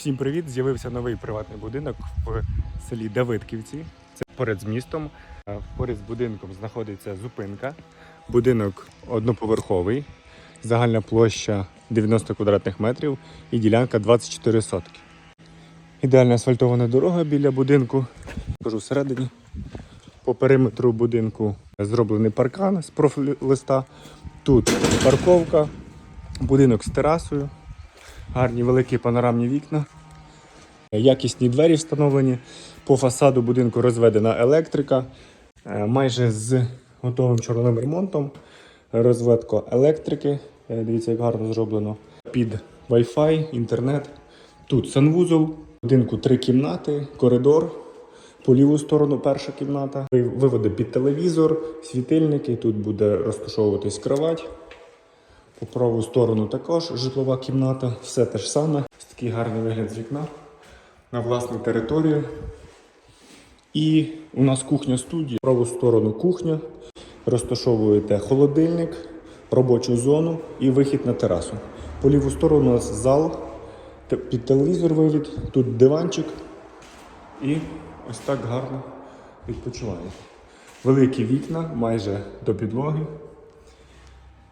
Всім привіт! З'явився новий приватний будинок в селі Давидківці. Це поряд з містом. Е, Поряд з будинком знаходиться зупинка. Будинок одноповерховий, загальна площа 90 квадратних метрів і ділянка 24 сотки. Ідеальна асфальтована дорога біля будинку. Кажу всередині. По периметру будинку зроблений паркан з профлиста. Тут парковка, будинок з терасою, гарні великі панорамні вікна, якісні двері встановлені. По фасаду будинку розведена електрика, е, майже з готовим чорним ремонтом. Розведка електрики. Е, Дивіться, як гарно зроблено. Під Wi-Fi, інтернет. Тут санвузол, будинку три кімнати, коридор. По ліву сторону перша кімната. Виводи під телевізор, світильники. Тут буде розташовуватись кровать. По праву сторону також житлова кімната. Все те ж саме. Такий гарний вигляд з вікна на власну територію. І у нас кухня студія. Праву сторону кухня. Розташовуєте холодильник, робочу зону і вихід на терасу. По ліву сторону у нас зал, під телевізор вивід, тут диванчик. І ось так гарно відпочиваєте. Великі вікна майже до підлоги.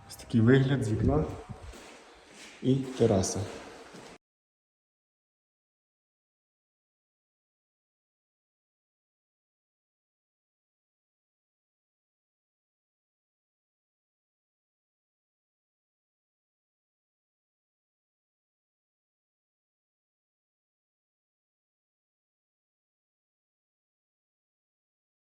Ось такий вигляд з вікна і тераса.